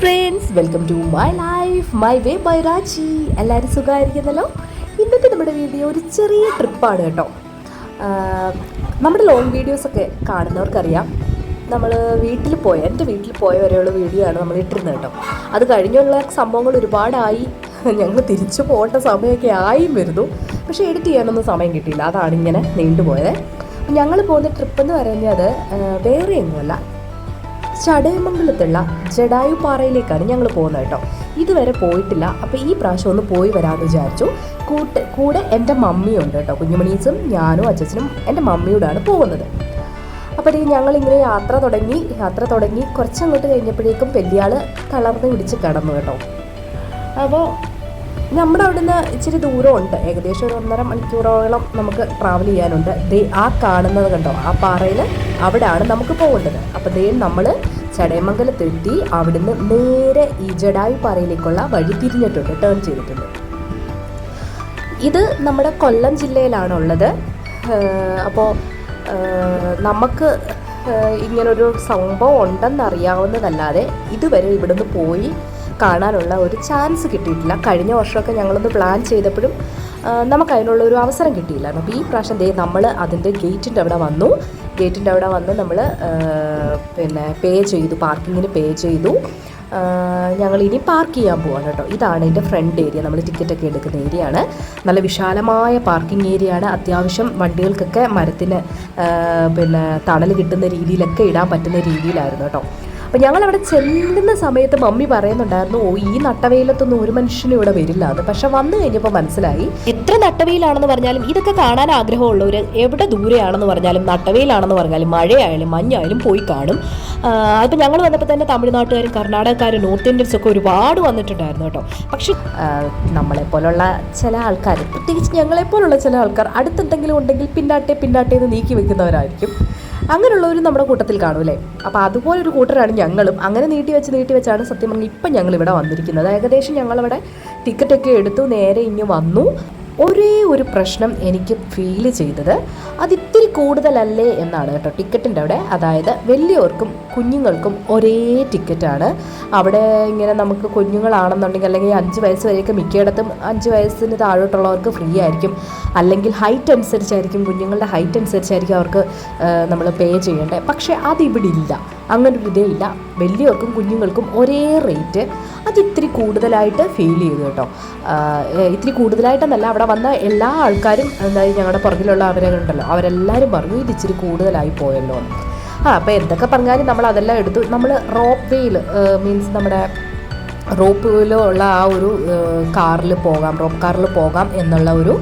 Friends welcome to my life my way by Raji എല്ലാവരും സുഖമായിരിക്കുന്നല്ലോ? ഇന്നത്തെ നമ്മുടെ വീഡിയോ ഒരു ചെറിയ ട്രിപ്പാണ് കേട്ടോ. നമ്മുടെ ലോങ് വീഡിയോസൊക്കെ കാണുന്നവർക്കറിയാം. നമ്മൾ വീട്ടിൽ പോയ എന്റെ വീട്ടിൽ പോയ വരെയുള്ള വീഡിയോ ആണ് നമ്മൾ ഇട്ടിരുന്നത് കേട്ടോ. അത് കഴിഞ്ഞുള്ള സംഭവങ്ങൾ ഒരുപാടായി. ഞങ്ങൾ തിരിച്ചു പോകേണ്ട സമയമൊക്കെ ആയും വരുന്നു. പക്ഷേ എഡിറ്റ് ചെയ്യാനൊന്നും സമയം കിട്ടിയില്ല. അതാണ് ഇങ്ങനെ നീണ്ടുപോയത്. ഞങ്ങൾ പോകുന്ന ട്രിപ്പ് എന്ന് പറയുന്നത് വേറെ ഒന്നുമല്ല. ചടയമംഗലത്തുള്ള ജഡായു പാറയിലേക്കാണ് ഞങ്ങൾ പോകുന്നത് കേട്ടോ. ഇതുവരെ പോയിട്ടില്ല. അപ്പോൾ ഈ പ്രാവശ്യം ഒന്ന് പോയി വരാമെന്ന് വിചാരിച്ചു. കൂട്ട് കൂടെ എന്റെ മമ്മിയുണ്ട് കേട്ടോ. കുഞ്ഞുമണീസും ഞാനും അച്ഛനും എന്റെ മമ്മിയോടാണ് പോകുന്നത്. അപ്പോൾ ഞങ്ങളിങ്ങനെ യാത്ര തുടങ്ങി യാത്ര തുടങ്ങി കുറച്ചങ്ങോട്ട് കഴിഞ്ഞപ്പോഴേക്കും പെല്ലിയാൾ തളർന്ന് പിടിച്ച് കിടന്നു കേട്ടോ. അപ്പോൾ നമ്മുടെ അവിടുന്ന് ഇച്ചിരി ദൂരമുണ്ട്. ഏകദേശം ഒരു ഒന്നര മണിക്കൂറോളം നമുക്ക് ട്രാവൽ ചെയ്യാനുണ്ട്. ദേ ആ കാണുന്നത് കണ്ടോ? ആ പാറയിൽ അവിടെയാണ് നമുക്ക് പോകേണ്ടത്. അപ്പോൾ ദേ നമ്മൾ ചടയമംഗലത്തെത്തി അവിടുന്ന് നേരെ ഈ ജഡായു പാറയിലേക്കുള്ള വഴി തിരിഞ്ഞിട്ടുണ്ട് ടേൺ ചെയ്തിട്ടുണ്ട്. ഇത് നമ്മുടെ കൊല്ലം ജില്ലയിലാണുള്ളത്. അപ്പോൾ നമുക്ക് ഇങ്ങനൊരു സംഭവം ഉണ്ടെന്നറിയാവുന്നതല്ലാതെ ഇതുവരെ ഇവിടുന്ന് പോയി കാണാനുള്ള ഒരു ചാൻസ് കിട്ടിയിട്ടില്ല. കഴിഞ്ഞ വർഷമൊക്കെ ഞങ്ങളൊന്ന് പ്ലാൻ ചെയ്തപ്പോഴും നമുക്കതിനുള്ള ഒരു അവസരം കിട്ടിയില്ല അപ്പോൾ ഈ പ്രാവശ്യം ദേ നമ്മൾ അതിന്റെ ഗേറ്റിന്റെ അവിടെ വന്നു. ഗേറ്റിന്റെ അവിടെ വന്ന് നമ്മൾ പിന്നെ പേ ചെയ്തു പാർക്കിങ്ങിന് പേ ചെയ്തു. ഞങ്ങൾ ഇനി പാർക്ക് ചെയ്യാൻ പോവാണ് കേട്ടോ. ഇതാണ് എന്റെ ഫ്രണ്ട് ഏരിയ. നമ്മൾ ടിക്കറ്റൊക്കെ എടുക്കുന്ന ഏരിയ ആണ് നല്ല വിശാലമായ പാർക്കിംഗ് ഏരിയ ആണ് അത്യാവശ്യം വണ്ടികൾക്കൊക്കെ മരത്തിന് പിന്നെ തണൽ കിട്ടുന്ന രീതിയിലൊക്കെ ഇടാൻ പറ്റുന്ന രീതിയിലായിരുന്നു കേട്ടോ. അപ്പോൾ ഞങ്ങൾ അവിടെ ചെല്ലുന്ന സമയത്ത് മമ്മി പറയുന്നുണ്ടായിരുന്നു ഓ ഈ നട്ടവയിലത്തൊന്നും ഒരു മനുഷ്യനും ഇവിടെ വരില്ല. എന്ന് പക്ഷെ വന്നു കഴിഞ്ഞപ്പോൾ മനസ്സിലായി. എത്ര നട്ടവയിലാണെന്ന് പറഞ്ഞാലും ഇതൊക്കെ കാണാൻ ആഗ്രഹമുള്ളവർ എവിടെ ദൂരെയാണെന്ന് പറഞ്ഞാലും നട്ടവയിലാണെന്ന് പറഞ്ഞാലും മഴയായാലും മഞ്ഞായാലും പോയി കാണും. അപ്പോൾ ഞങ്ങൾ വന്നപ്പോൾ തന്നെ തമിഴ്നാട്ടുകാരും കർണാടകക്കാരും നോർത്ത് ഇന്ത്യൻസ് ഒക്കെ ഒരുപാട് വന്നിട്ടുണ്ടായിരുന്നു കേട്ടോ. പക്ഷെ നമ്മളെപ്പോലുള്ള ചില ആൾക്കാർ പ്രത്യേകിച്ച് ഞങ്ങളെപ്പോലുള്ള ചില ആൾക്കാർ അടുത്തെന്തെങ്കിലും ഉണ്ടെങ്കിൽ പിന്നാട്ടെ പിന്നാട്ടെ എന്ന് നീക്കി വെക്കുന്നവരായിരിക്കും. അങ്ങനെയുള്ളവരും നമ്മുടെ കൂട്ടത്തിൽ കാണൂലേ അപ്പോൾ അതുപോലൊരു കൂട്ടരാണ് ഞങ്ങളും. അങ്ങനെ നീട്ടി വെച്ച് നീട്ടി വെച്ചാണ് സത്യം പറഞ്ഞാൽ ഇപ്പം ഞങ്ങൾ ഇവിടെ വന്നിരിക്കുന്നത്. ഏകദേശം ഞങ്ങളവിടെ ടിക്കറ്റൊക്കെ എടുത്തു നേരെ ഇങ്ങ് വന്നു. ഒരേ ഒരു പ്രശ്നം എനിക്ക് ഫീൽ ചെയ്തത്. അതിത്തിരി കൂടുതലല്ലേ എന്നാണ് കേട്ടോ ടിക്കറ്റിന്റെ അവിടെ. അതായത് വലിയവർക്കും കുഞ്ഞുങ്ങൾക്കും ഒരേ ടിക്കറ്റാണ്. അവിടെ ഇങ്ങനെ നമുക്ക് കുഞ്ഞുങ്ങളാണെന്നുണ്ടെങ്കിൽ അല്ലെങ്കിൽ അഞ്ച് വയസ്സ് വരെയൊക്കെ മിക്കയിടത്തും അഞ്ച് വയസ്സിന് താഴോട്ടുള്ളവർക്ക് ഫ്രീ ആയിരിക്കും. അല്ലെങ്കിൽ ഹൈറ്റ് അനുസരിച്ചായിരിക്കും കുഞ്ഞുങ്ങളുടെ ഹൈറ്റ് അനുസരിച്ചായിരിക്കും അവർക്ക് നമ്മൾ പേ ചെയ്യേണ്ടത്. പക്ഷേ അതിവിടെ ഇല്ല. അങ്ങനെ ഒരു ഇതേ ഇല്ല. വലിയവർക്കും കുഞ്ഞുങ്ങൾക്കും ഒരേ റേറ്റ് അത് ഇത്തിരി കൂടുതലായിട്ട് ഫീൽ ചെയ്തു കേട്ടോ. ഇത്തിരി കൂടുതലായിട്ടെന്നല്ല അവിടെ വന്ന എല്ലാ ആൾക്കാരും എന്തായാലും ഞങ്ങളുടെ പുറകിലുള്ള അവരുണ്ടല്ലോ അവരെല്ലാവരും പറഞ്ഞു ഇത് ഇച്ചിരി കൂടുതലായി പോയല്ലോ ആ അപ്പോൾ എന്തൊക്കെ പറഞ്ഞാലും നമ്മൾ അതെല്ലാം എടുത്തു. നമ്മൾ റോപ്പ് വേയിൽ മീൻസ് നമ്മുടെ റോപ്പിലോ ഉള്ള ആ ഒരു കാറിൽ പോകാം റോപ്പ് കാറിൽ പോകാം എന്നുള്ള ഒരു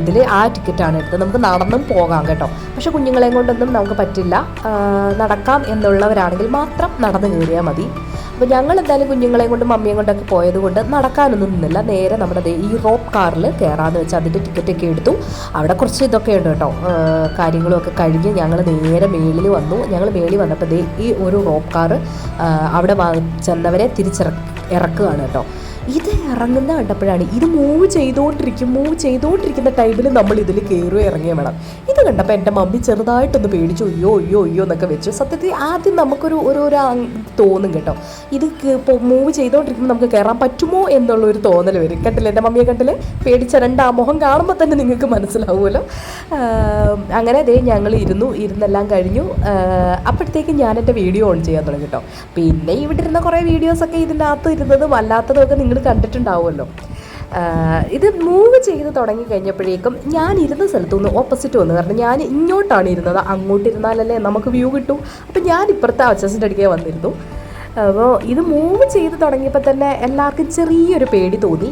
ഇതിൽ ആ ടിക്കറ്റാണ് എടുത്തത്. നമുക്ക് നടന്നും പോകാം കേട്ടോ. പക്ഷെ കുഞ്ഞുങ്ങളെയും കൊണ്ടൊന്നും നമുക്ക് പറ്റില്ല. നടക്കാം എന്നുള്ളവരാണെങ്കിൽ മാത്രം നടന്നു കയറിയാൽ മതി. അപ്പോൾ ഞങ്ങൾ എന്തായാലും കുഞ്ഞുങ്ങളെയും കൊണ്ട് മമ്മിയും കൊണ്ടൊക്കെ പോയത് കൊണ്ട് നടക്കാനൊന്നും നിന്നില്ല. നേരെ നമ്മുടെ ഈ റോപ്പ് കാറിൽ കയറാമെന്ന് വെച്ച് അതിന്റെ ടിക്കറ്റൊക്കെ എടുത്തു. അവിടെ കുറച്ച് ഇതൊക്കെ ഉണ്ട് കേട്ടോ. കാര്യങ്ങളൊക്കെ കഴിഞ്ഞ് ഞങ്ങൾ നേരെ മേളിൽ വന്നു. ഞങ്ങൾ മേളിൽ വന്നപ്പോൾ ഈ ഒരു റോപ്പ് കാർ അവിടെ ചെന്നവരെ തിരിച്ചിറക്കി ഇറക്കുകയാണ് കേട്ടോ. ഇത് ഇറങ്ങുന്ന കണ്ടപ്പോഴാണ് ഇത് മൂവ് ചെയ്തുകൊണ്ടിരിക്കും മൂവ് ചെയ്തുകൊണ്ടിരിക്കുന്ന ടൈമിൽ നമ്മൾ ഇതിൽ കയറുകയോ ഇറങ്ങിയോ വേണം. ഇത് കണ്ടപ്പോൾ എന്റെ മമ്മി ചെറുതായിട്ടൊന്ന് പേടിച്ചു അയ്യോ അയ്യോ അയ്യോ എന്നൊക്കെ വെച്ചു സത്യത്തിൽ ആദ്യം നമുക്കൊരു ഒരു ഒരു തോന്നും കേട്ടോ. ഇത് ഇപ്പോൾ മൂവ് ചെയ്തുകൊണ്ടിരിക്കുമ്പോൾ നമുക്ക് കയറാൻ പറ്റുമോ എന്നുള്ള ഒരു തോന്നൽ വരും. കണ്ടില്ലേ എന്റെ മമ്മിയെ കണ്ടില്ലേ? പേടിച്ച രണ്ട് ആ മുഖം കാണുമ്പോൾ തന്നെ നിങ്ങൾക്ക് മനസ്സിലാവുമല്ലോ. അങ്ങനെ അതേ ഞങ്ങൾ ഇരുന്നു ഇരുന്നെല്ലാം കഴിഞ്ഞു. അപ്പോഴത്തേക്കും ഞാൻ എന്റെ വീഡിയോ ഓൺ ചെയ്യാൻ തുടങ്ങി കേട്ടോ. പിന്നെ ഇവിടെ ഇരുന്ന കുറേ വീഡിയോസൊക്കെ ഇതിന്റെ അകത്ത് ഇരുന്നതും അല്ലാത്തതും ഒക്കെ നിങ്ങൾ കണ്ടിട്ടുണ്ടാവുമല്ലോ. ഇത് മൂവ് ചെയ്ത് തുടങ്ങി കഴിഞ്ഞപ്പോഴേക്കും ഞാൻ ഇരുന്ന സ്ഥലത്തു നിന്ന് ഓപ്പോസിറ്റ് വന്നു കാരണം ഞാൻ ഇങ്ങോട്ടാണ് ഇരുന്നത് അങ്ങോട്ട് ഇരുന്നാലല്ലേ നമുക്ക് വ്യൂ കിട്ടൂ? അപ്പം ഞാൻ ഇപ്പുറത്തെ അച്ചസിന്റെ അടുക്കേ വന്നിരുന്നു. അപ്പോൾ ഇത് മൂവ് ചെയ്ത് തുടങ്ങിയപ്പോൾ തന്നെ എല്ലാവർക്കും ചെറിയൊരു പേടി തോന്നി.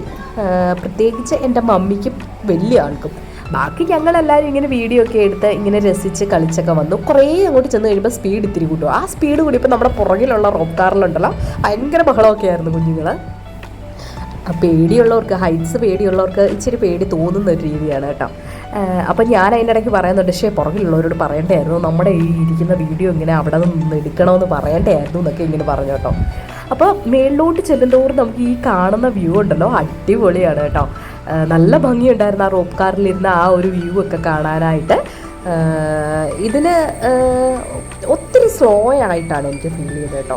പ്രത്യേകിച്ച് എന്റെ മമ്മിക്കും വലിയ ആൾക്കും. ബാക്കി ഞങ്ങളെല്ലാവരും ഇങ്ങനെ വീഡിയോ ഒക്കെ എടുത്ത് ഇങ്ങനെ രസിച്ച് കളിച്ചൊക്കെ വന്നു. കുറേ അങ്ങോട്ട് ചെന്ന് കഴിയുമ്പോൾ സ്പീഡ് ഇത്തിരി കൂട്ടും. ആ സ്പീഡ് കൂടി ഇപ്പോൾ നമ്മുടെ പുറകിലുള്ള റോപ്പ് കാറിലുണ്ടല്ലോ ഭയങ്കര ബഹളമൊക്കെ ആയിരുന്നു കുഞ്ഞുങ്ങൾ പേടിയുള്ളവർക്ക് ഹൈറ്റ്സ് പേടിയുള്ളവർക്ക് ഇച്ചിരി പേടി തോന്നുന്ന ഒരു രീതിയാണ് കേട്ടോ. അപ്പം ഞാൻ അതിന്റെ ഇടയ്ക്ക് പറയുന്നുണ്ട് പക്ഷേ പുറകിലുള്ളവരോട് പറയണ്ടായിരുന്നു നമ്മുടെ ഈ ഇരിക്കുന്ന വീഡിയോ ഇങ്ങനെ അവിടെ നിന്ന് എടുക്കണമെന്ന് പറയണ്ടായിരുന്നു എന്നൊക്കെ ഇങ്ങനെ പറഞ്ഞു കേട്ടോ. അപ്പോൾ മേളിലോട്ട് ചെല്ലുന്തോറും നമുക്ക് ഈ കാണുന്ന വ്യൂ ഉണ്ടല്ലോ അടിപൊളിയാണ് കേട്ടോ. നല്ല ഭംഗിയുണ്ടായിരുന്നു ആ റോപ്പ് കാറിലിരുന്ന ആ ഒരു വ്യൂ ഒക്കെ കാണാനായിട്ട്. ഇതിന് ഒത്തിരി സ്ലോ ആയിട്ടാണ് എനിക്ക് ഫീൽ ചെയ്തത് കേട്ടോ.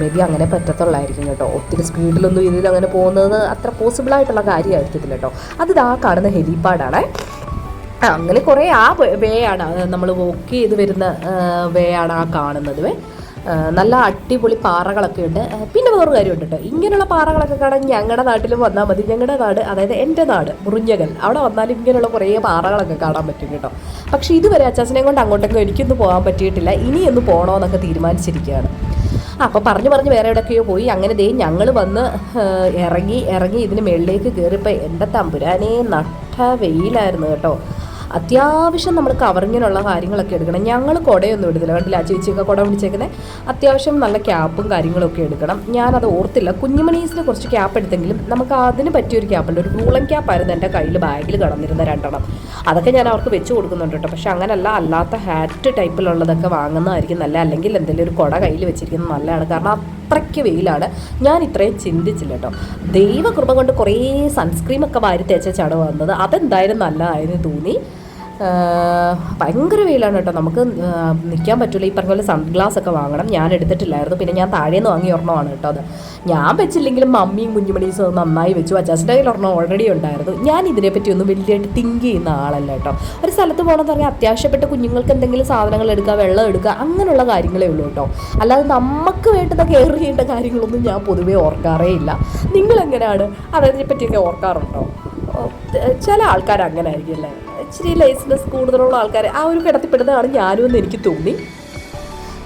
മേ ബി അങ്ങനെ പറ്റത്തുള്ളായിരിക്കും കേട്ടോ. ഒത്തിരി സ്പീഡിലൊന്നും ഇതിൽ അങ്ങനെ പോകുന്നത് അത്ര പോസിബിൾ ആയിട്ടുള്ള കാര്യമായിരിക്കത്തില്ല കേട്ടോ. അത് ഇതാ കാണുന്ന ഹെലിപ്പാഡാണ് ആ, അങ്ങനെ കുറേ ആ വേ ആണ്. നമ്മൾ വോക്ക് ചെയ്ത് വരുന്ന വേ ആണ് ആ കാണുന്നത്. നല്ല അടിപൊളി പാറകളൊക്കെ ഉണ്ട്. പിന്നെ വേറൊരു കാര്യമുണ്ട് കേട്ടോ. ഇങ്ങനെയുള്ള പാറകളൊക്കെ കാണാൻ ഞങ്ങളുടെ നാട്ടിലും വന്നാൽ മതി. ഞങ്ങളുടെ നാട് അതായത് എന്റെ നാട് മുറിഞ്ഞകൽ. അവിടെ വന്നാൽ ഇങ്ങനെയുള്ള കുറേ പാറകളൊക്കെ കാണാൻ പറ്റും കേട്ടോ. പക്ഷേ ഇതുവരെ അച്ചാച്ചനെ കൊണ്ട് അങ്ങോട്ടൊക്കെ എനിക്കൊന്നും പോകാൻ പറ്റിയിട്ടില്ല. ഇനിയൊന്ന് പോകണമെന്നൊക്കെ തീരുമാനിച്ചിരിക്കുകയാണ്. അപ്പോൾ പറഞ്ഞു പറഞ്ഞ് വേറെ എവിടെയൊക്കെയോ പോയി. അങ്ങനെ ദേ ഞങ്ങൾ വന്ന് ഇറങ്ങി ഇറങ്ങി ഇതിന് മുകളിലേക്ക് കയറിയപ്പോൾ എന്റെ തമ്പുരാനെ നട്ട വെയിലായിരുന്നു കേട്ടോ. അത്യാവശ്യം നമ്മൾ കവറിങ്ങിനുള്ള കാര്യങ്ങളൊക്കെ എടുക്കണം. ഞങ്ങൾ കുടയൊന്നും എടുത്തില്ല കണ്ടില്ല? ആ ചേച്ചിയൊക്കെ കുട പിടിച്ചേക്കുന്നത് അത്യാവശ്യം നല്ല ക്യാപ്പും കാര്യങ്ങളൊക്കെ എടുക്കണം. ഞാനത് ഓർത്തില്ല. കുഞ്ഞുമണീസിന് കുറച്ച് ക്യാപ്പ് എടുത്തെങ്കിലും നമുക്ക് അതിന് പറ്റിയൊരു ക്യാപ്പല്ല ഒരു റൂളൻ ക്യാപ്പായിരുന്നു എന്റെ കയ്യിൽ ബാഗിൽ കടന്നിരുന്ന രണ്ടെണ്ണം. അതൊക്കെ ഞാൻ അവർക്ക് വെച്ച് കൊടുക്കുന്നുണ്ട് കേട്ടോ. പക്ഷെ അങ്ങനല്ല. അല്ലാത്ത ഹാറ്റ് ടൈപ്പിലുള്ളതൊക്കെ വാങ്ങുന്നതായിരിക്കും നല്ല അല്ലെങ്കിൽ എന്തെങ്കിലും ഒരു കുട കയ്യിൽ വെച്ചിരിക്കുന്നത് നല്ലതാണ്. കാരണം അത്രയ്ക്ക് വെയിലാണ്. ഞാൻ ഇത്രയും ചിന്തിച്ചില്ല കേട്ടോ. ദൈവകൃപ കൊണ്ട് കുറേ സൺസ്ക്രീമൊക്കെ വാരി തേച്ച ചടവ് വന്നത്. അതെന്തായാലും നല്ലതായിരുന്നു തോന്നി. ഭയങ്കര വെയിലാണ് കേട്ടോ. നമുക്ക് നിൽക്കാൻ പറ്റില്ല ഈ പറഞ്ഞ പോലെ സൺഗ്ലാസ് ഒക്കെ വാങ്ങണം. ഞാൻ എടുത്തിട്ടില്ലായിരുന്നു. പിന്നെ ഞാൻ താഴേന്ന് വാങ്ങി ഒരെണ്ണമാണ് കേട്ടോ അത്. ഞാൻ വെച്ചില്ലെങ്കിലും മമ്മിയും കുഞ്ഞുമണീസും അത് നന്നായി വെച്ചു. അച്ചാസിന്റെ കയ്യിൽ ഒരെണ്ണം ഓൾറെഡി ഉണ്ടായിരുന്നു. ഞാൻ ഇതിനെപ്പറ്റി ഒന്നും വലിയതായിട്ട് തിങ്ക് ചെയ്യുന്ന ആളല്ല കേട്ടോ. ഒരു സ്ഥലത്ത് പോകണമെന്ന് പറഞ്ഞാൽ അത്യാവശ്യപ്പെട്ട കുഞ്ഞുങ്ങൾക്ക് എന്തെങ്കിലും സാധനങ്ങൾ എടുക്കുക വെള്ളം എടുക്കുക അങ്ങനെയുള്ള കാര്യങ്ങളേ ഉള്ളൂ കേട്ടോ. അല്ലാതെ നമുക്ക് വേണ്ടുന്ന കെയർ ചെയ്യേണ്ട കാര്യങ്ങളൊന്നും ഞാൻ പൊതുവേ ഓർക്കാറേ ഇല്ല. നിങ്ങളെങ്ങനെയാണ്? അതതിനെപ്പറ്റി പറ്റിയൊക്കെ ഓർക്കാറുണ്ടോ? ചില ആൾക്കാർ അങ്ങനെ ആയിരിക്കും അല്ലേ? ഇച്ചിരി ലേസ്നെസ് കൂടുതലുള്ള ആൾക്കാർ ആ ഒരു കിടത്തിപ്പെടുന്നതാണ് ഞാനും എന്ന് എനിക്ക് തോന്നി.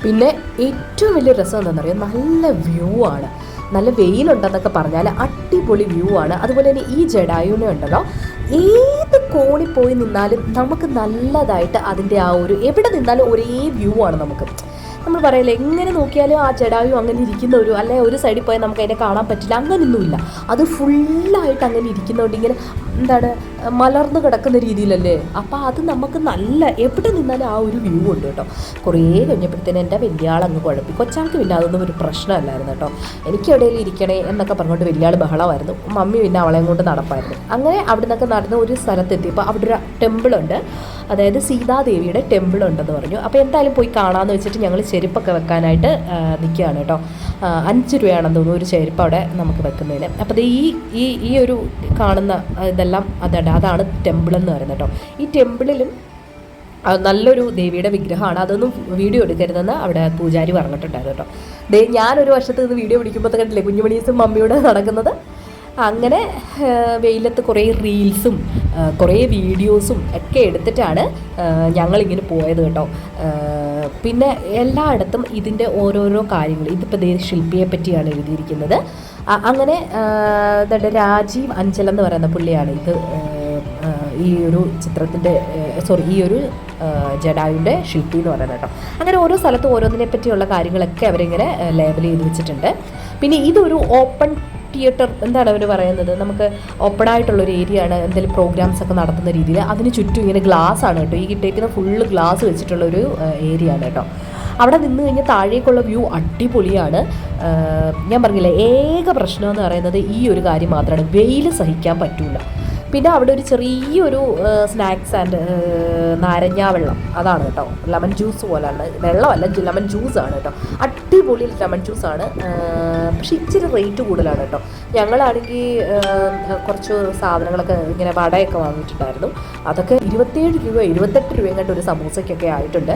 പിന്നെ ഏറ്റവും വലിയ രസം എന്താണെന്നറിയോ? നല്ല വ്യൂ ആണ്. നല്ല വെയിലുണ്ടെന്നൊക്കെ പറഞ്ഞാൽ അടിപൊളി വ്യൂ ആണ്. അതുപോലെ തന്നെ ഈ ജഡായുവിനെ ഉണ്ടല്ലോ. ഏത് കോണിൽ പോയി നിന്നാലും നമുക്ക് നല്ലതായിട്ട് അതിന്റെ ആ ഒരു എവിടെ നിന്നാലും ഒരേ വ്യൂ ആണ് നമുക്ക്. നമ്മൾ പറയില്ല എങ്ങനെ നോക്കിയാലും ആ ജഡായു അങ്ങനെ ഇരിക്കുന്ന ഒരു അല്ലെ ഒരു സൈഡിൽ പോയാൽ നമുക്ക് അതിനെ കാണാൻ പറ്റില്ല അങ്ങനെയൊന്നുമില്ല അത് ഫുള്ളായിട്ട് അങ്ങനെ ഇരിക്കുന്നതുകൊണ്ട് ഇങ്ങനെ എന്താണ് മലർന്നു കിടക്കുന്ന രീതിയിലല്ലേ? അപ്പോൾ അത് നമുക്ക് നല്ല എവിടെ നിന്നാലും ആ ഒരു വ്യൂ ഉണ്ട് കേട്ടോ. കുറേ കഴിഞ്ഞപ്പോഴത്തേനും എന്റെ വലിയ ആളങ്ങ് കുഴപ്പി. കൊച്ചാൾക്ക് പിന്നെ അതൊന്നും ഒരു പ്രശ്നമല്ലായിരുന്നു കേട്ടോ. എനിക്ക് എവിടെയെങ്കിലും ഇരിക്കണേ എന്നൊക്കെ പറഞ്ഞുകൊണ്ട് വലിയ ആൾ ബഹളമായിരുന്നു. മമ്മി പിന്നെ അവളെയും കൊണ്ട് നടപ്പായിരുന്നു. അങ്ങനെ അവിടെ നിന്നൊക്കെ നടന്ന് ഒരു സ്ഥലത്തെത്തിയപ്പോൾ അവിടെ ഒരു ടെമ്പിളുണ്ട്. അതായത് സീതാദേവിയുടെ ടെമ്പിൾ ഉണ്ടെന്ന് പറഞ്ഞു. അപ്പോൾ എന്തായാലും പോയി കാണാമെന്ന് വെച്ചിട്ട് ഞങ്ങൾ ചെരുപ്പൊക്കെ വെക്കാനായിട്ട് നിൽക്കുകയാണ് കേട്ടോ. അഞ്ച് രൂപയാണെന്ന് തോന്നുന്നു ഒരു ചെരുപ്പ് അവിടെ നമുക്ക് വെക്കുന്നതിന്. അപ്പോൾ ഈ ഈ ഈ ഒരു കാണുന്ന ഇതെല്ലാം അതാണ്. അതാണ് ടെമ്പിൾ എന്ന് പറയുന്നത് കേട്ടോ. ഈ ടെമ്പിളിലും നല്ലൊരു ദേവിയുടെ വിഗ്രഹമാണ്. അതൊന്നും വീഡിയോ എടുക്കരുതെന്ന് അവിടെ പൂജാരി പറഞ്ഞിട്ടുണ്ടായിരുന്നു കേട്ടോ. ദേ ഞാനൊരു വർഷത്ത് ഇത് വീഡിയോ പിടിക്കുമ്പോൾ കണ്ടില്ലേ കുഞ്ഞുമണീസും മമ്മിയോട് നടക്കുന്നത്? അങ്ങനെ വെയിലത്ത് കുറേ റീൽസും കുറേ വീഡിയോസും ഒക്കെ എടുത്തിട്ടാണ് ഞങ്ങളിങ്ങനെ പോയത് കേട്ടോ. പിന്നെ എല്ലായിടത്തും ഇതിന്റെ ഓരോരോ കാര്യങ്ങൾ. ഇതിപ്പോൾ ദേ ശില്പിയെ പറ്റിയാണ് എഴുതിയിരിക്കുന്നത്. അങ്ങനെ രാജീവ് അഞ്ചൽ എന്ന് പറയുന്ന പുള്ളിയാണ് ഇത് ഈ ഒരു ചിത്രത്തിന്റെ സോറി ഈ ഒരു ജഡായുടെ ശില്പി എന്ന് പറയുന്നത് കേട്ടോ. അങ്ങനെ ഓരോ സ്ഥലത്തും ഓരോന്നിനെ പറ്റിയുള്ള കാര്യങ്ങളൊക്കെ അവരിങ്ങനെ ലേബൽ ചെയ്ത് വെച്ചിട്ടുണ്ട്. പിന്നെ ഇതൊരു ഓപ്പൺ തിയേറ്റർ എന്താണ് അവർ പറയുന്നത്? നമുക്ക് ഓപ്പൺ ആയിട്ടുള്ളൊരു ഏരിയ ആണ് എന്തെങ്കിലും പ്രോഗ്രാംസ് ഒക്കെ നടത്തുന്ന രീതിയിൽ. അതിന് ചുറ്റും ഇങ്ങനെ ഗ്ലാസ് ആണ് കേട്ടോ. ഈ കിട്ടിയിരിക്കുന്ന ഫുള്ള് ഗ്ലാസ് വെച്ചിട്ടുള്ളൊരു ഏരിയ ആണ് കേട്ടോ. അവിടെ നിന്ന് കഴിഞ്ഞാൽ താഴേക്കുള്ള വ്യൂ അടിപൊളിയാണ്. ഞാൻ പറഞ്ഞില്ലേ ഏക പ്രശ്നം എന്ന് പറയുന്നത് ഈ ഒരു കാര്യം മാത്രമാണ്. വെയിൽ സഹിക്കാൻ പറ്റൂല. പിന്നെ അവിടെ ഒരു ചെറിയൊരു സ്നാക്സ് ആൻഡ് നാരങ്ങ വെള്ളം. അതാണ് കേട്ടോ. ലെമൺ ജ്യൂസ് പോലെയാണ്. വെള്ളമല്ല ലെമൺ ജ്യൂസ് ആണ് കേട്ടോ. അടിപൊളി ലെമൺ ജ്യൂസ് ആണ്. പക്ഷെ ഇച്ചിരി റേറ്റ് കൂടുതലാണ് കേട്ടോ. ഞങ്ങളാണെങ്കിൽ കുറച്ച് സാധനങ്ങളൊക്കെ ഇങ്ങനെ വടയൊക്കെ വാങ്ങിയിട്ടുണ്ടായിരുന്നു. അതൊക്കെ ഇരുപത്തേഴ് രൂപ ഇരുപത്തെട്ട് രൂപയും കണ്ട് ഒരു സമൂസയ്ക്കൊക്കെ ആയിട്ടുണ്ട്.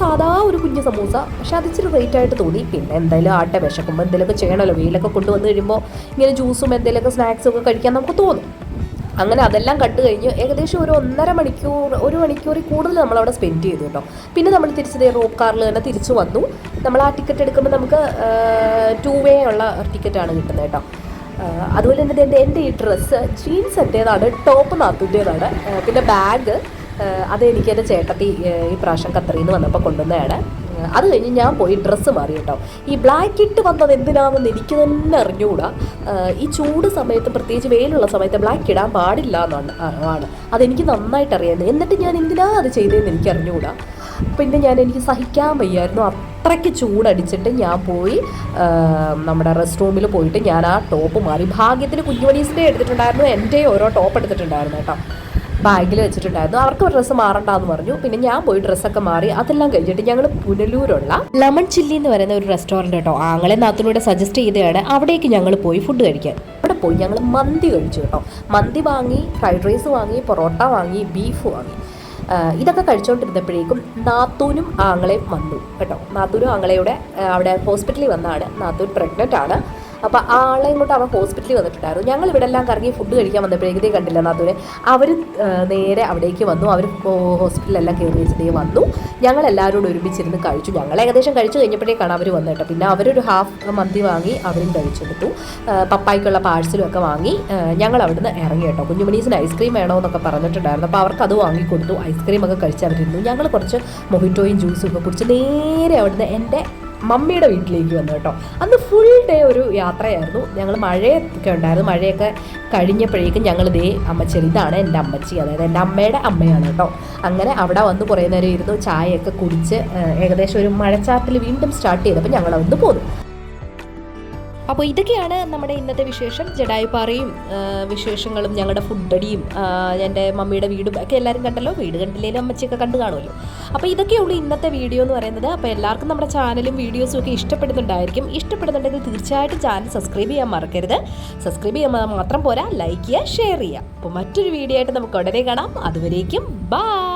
സാധാ ഒരു കുഞ്ഞു സമൂസ. പക്ഷെ അതിച്ചിരി റേറ്റ് ആയിട്ട് തോന്നി. പിന്നെ എന്തായാലും ആട്ടെ വിശക്കുമ്പോൾ എന്തെങ്കിലുമൊക്കെ ചെയ്യണമല്ലോ വെയിലൊക്കെ കൊണ്ടുവന്ന് കഴിയുമ്പോൾ ഇങ്ങനെ ജ്യൂസും എന്തെങ്കിലുമൊക്കെ സ്നാക്സും ഒക്കെ കഴിക്കാൻ നമുക്ക് തോന്നും. അങ്ങനെ അതെല്ലാം കട്ട് കഴിഞ്ഞ് ഏകദേശം ഒരു ഒന്നര മണിക്കൂർ ഒരു മണിക്കൂറിൽ കൂടുതൽ നമ്മൾ അവിടെ സ്പെൻഡ് ചെയ്തു കേട്ടോ. പിന്നെ നമ്മൾ തിരിച്ച് റോ കാറിൽ തന്നെ തിരിച്ചു വന്നു. നമ്മൾ ആ ടിക്കറ്റ് എടുക്കുമ്പോൾ നമുക്ക് ടു വേ ഉള്ള ടിക്കറ്റാണ് കിട്ടുന്നത് കേട്ടോ. അതുപോലെ തന്നെ എന്റെ എന്റെ ഈ ഡ്രസ്സ് ജീൻസ് എന്റേതാണ് ടോപ്പ് നാത്തുന്റേതാണ്. പിന്നെ ബാഗ് അത് എനിക്ക് എന്റെ ചേട്ടത്തി ഈ പ്രാവശ്യം ഖത്തറിൽ നിന്ന് വന്നപ്പോൾ കൊണ്ടുവന്നതാണ്. അത് കഴിഞ്ഞ് ഞാൻ പോയി ഡ്രസ്സ് മാറി കേട്ടോ. ഈ ബ്ലാക്ക് ഇട്ട് വന്നത് എന്തിനാണെന്ന് എനിക്ക് തന്നെ അറിഞ്ഞുകൂടാ. ഈ ചൂട് സമയത്ത് പ്രത്യേകിച്ച് വെയിലുള്ള സമയത്ത് ബ്ലാക്ക് ഇടാൻ പാടില്ല എന്നാണ് ആണ്. അതെനിക്ക് നന്നായിട്ട് അറിയാം. എന്നിട്ട് ഞാൻ എന്തിനാ അത് ചെയ്തതെന്ന് എനിക്ക് അറിഞ്ഞുകൂടാ. പിന്നെ ഞാൻ എനിക്ക് സഹിക്കാൻ വയ്യായിരുന്നു. അത്രയ്ക്ക് ചൂടടിച്ചിട്ട് ഞാൻ പോയി നമ്മുടെ റെസ്റ്റ് റൂമിൽ പോയിട്ട് ഞാൻ ആ ടോപ്പ് മാറി. ഭാഗ്യത്തിന് കുഞ്ഞുമണീസിന്റെ എടുത്തിട്ടുണ്ടായിരുന്നു. എന്റെ ഓരോ ടോപ്പ് എടുത്തിട്ടുണ്ടായിരുന്നു കേട്ടോ. ബാഗിൽ വെച്ചിട്ടുണ്ടായിരുന്നു. അവർക്ക് ഡ്രസ്സ് മാറണ്ടെന്ന് പറഞ്ഞു. പിന്നെ ഞാൻ പോയി ഡ്രസ്സൊക്കെ മാറി അതെല്ലാം കഴിഞ്ഞിട്ട് ഞങ്ങൾ പുനലൂരുള്ള ലെമൺ ചില്ലി എന്ന് പറയുന്ന ഒരു റെസ്റ്റോറന്റ് കേട്ടോ ആങ്ങളെ നാത്തിനൂടെ സജസ്റ്റ് ചെയ്തതാണ് അവിടേക്ക് ഞങ്ങൾ പോയി ഫുഡ് കഴിക്കാൻ. അവിടെ പോയി ഞങ്ങൾ മന്തി കഴിച്ചു കേട്ടോ മന്തി വാങ്ങി ഫ്രൈഡ് റൈസ് വാങ്ങി പൊറോട്ട വാങ്ങി ബീഫ് വാങ്ങി. ഇതൊക്കെ കഴിച്ചുകൊണ്ടിരുന്നപ്പോഴേക്കും നാത്തൂനും ആങ്ങളെയും വന്നു കേട്ടോ നാത്തൂനും ആങ്ങളയുടെ അവിടെ ഹോസ്പിറ്റലിൽ വന്നാണ്. നാത്തൂൻ പ്രഗ്നന്റ് ആണ്. അപ്പോൾ ആളെയും കൊണ്ട് അവൻ ഹോസ്പിറ്റലിൽ വന്നിട്ടുണ്ടായിരുന്നു. ഞങ്ങൾ ഇവിടെ എല്ലാം കറങ്ങി ഫുഡ് കഴിക്കാൻ വന്നപ്പോഴേക്കും കണ്ടില്ല നാത്തൂരെ അവർ നേരെ അവിടേക്ക് വന്നു. അവർ ഹോസ്പിറ്റലിലെല്ലാം കയറി വെച്ചിട്ട് വന്നു. ഞങ്ങൾ എല്ലാവരും കൂടെ ഒരുമിച്ചിരുന്ന് കഴിച്ചു. ഞങ്ങൾ ഏകദേശം കഴിച്ചു കഴിഞ്ഞപ്പോഴേക്കാണ് അവർ വന്നത് കേട്ടോ. പിന്നെ അവരൊരു ഹാഫ് മന്തി വാങ്ങി അവരും കഴിച്ചെടുത്തു. പപ്പായ്ക്കുള്ള പാഴ്സലും ഒക്കെ വാങ്ങി. ഞങ്ങൾ അവിടുന്ന് ഇറങ്ങി കേട്ടോ. കുഞ്ഞുമണീസിന് ഐസ്ക്രീം വേണമെന്നൊക്കെ പറഞ്ഞിട്ടുണ്ടായിരുന്നു. അപ്പോൾ അവർക്ക് അത് വാങ്ങിക്കൊടുത്തു. ഐസ്ക്രീം ഒക്കെ കഴിച്ച് അവരിരുന്നു. ഞങ്ങൾ കുറച്ച് മൊഹിറ്റോയും ജ്യൂസും ഒക്കെ കുടിച്ച് നേരെ അവിടുന്ന് എന്റെ മമ്മിയുടെ വീട്ടിലേക്ക് വന്നു കേട്ടോ. അന്ന് ഫുൾ ഡേ ഒരു യാത്രയായിരുന്നു. ഞങ്ങൾ മഴയൊക്കെ ഉണ്ടായിരുന്നു. മഴയൊക്കെ കഴിഞ്ഞപ്പോഴേക്കും ഞങ്ങൾ ദേ അമ്മച്ചേരി ഇതാണ് എന്റെ അമ്മച്ചി. അതായത് എന്റെ അമ്മയുടെ അമ്മയാണ് കേട്ടോ. അങ്ങനെ അവിടെ വന്ന് കുറേ നേരം ഇരുന്നു ചായയൊക്കെ കുടിച്ച് ഏകദേശം ഒരു മഴച്ചാട്ടിൽ വീണ്ടും സ്റ്റാർട്ട് ചെയ്തപ്പോൾ ഞങ്ങൾ അവിടുന്ന് പോന്നു. അപ്പോൾ ഇതൊക്കെയാണ് നമ്മുടെ ഇന്നത്തെ വിശേഷം. ജഡായുപ്പാറയും വിശേഷങ്ങളും ഞങ്ങളുടെ ഫുഡടിയും എന്റെ മമ്മിയുടെ വീടും ഒക്കെ എല്ലാവരും കണ്ടല്ലോ. വീട് കണ്ടില്ലേലും അമ്മച്ചിയൊക്കെ കണ്ടു കാണുമല്ലോ. അപ്പോൾ ഇതൊക്കെയുള്ളൂ ഇന്നത്തെ വീഡിയോ എന്ന് പറയുന്നത്. അപ്പോൾ എല്ലാവർക്കും നമ്മുടെ ചാനലും വീഡിയോസും ഒക്കെ ഇഷ്ടപ്പെടുന്നുണ്ടായിരിക്കും. ഇഷ്ടപ്പെടുന്നുണ്ടെങ്കിൽ തീർച്ചയായിട്ടും ചാനൽ സബ്സ്ക്രൈബ് ചെയ്യാൻ മറക്കരുത്. സബ്സ്ക്രൈബ് ചെയ്യാൻ മാത്രം പോരാ. ലൈക്ക് ചെയ്യുക ഷെയർ ചെയ്യുക. അപ്പോൾ മറ്റൊരു വീഡിയോ ആയിട്ട് നമുക്ക് ഉടനെ കാണാം. അതുവരേക്കും ബൈ.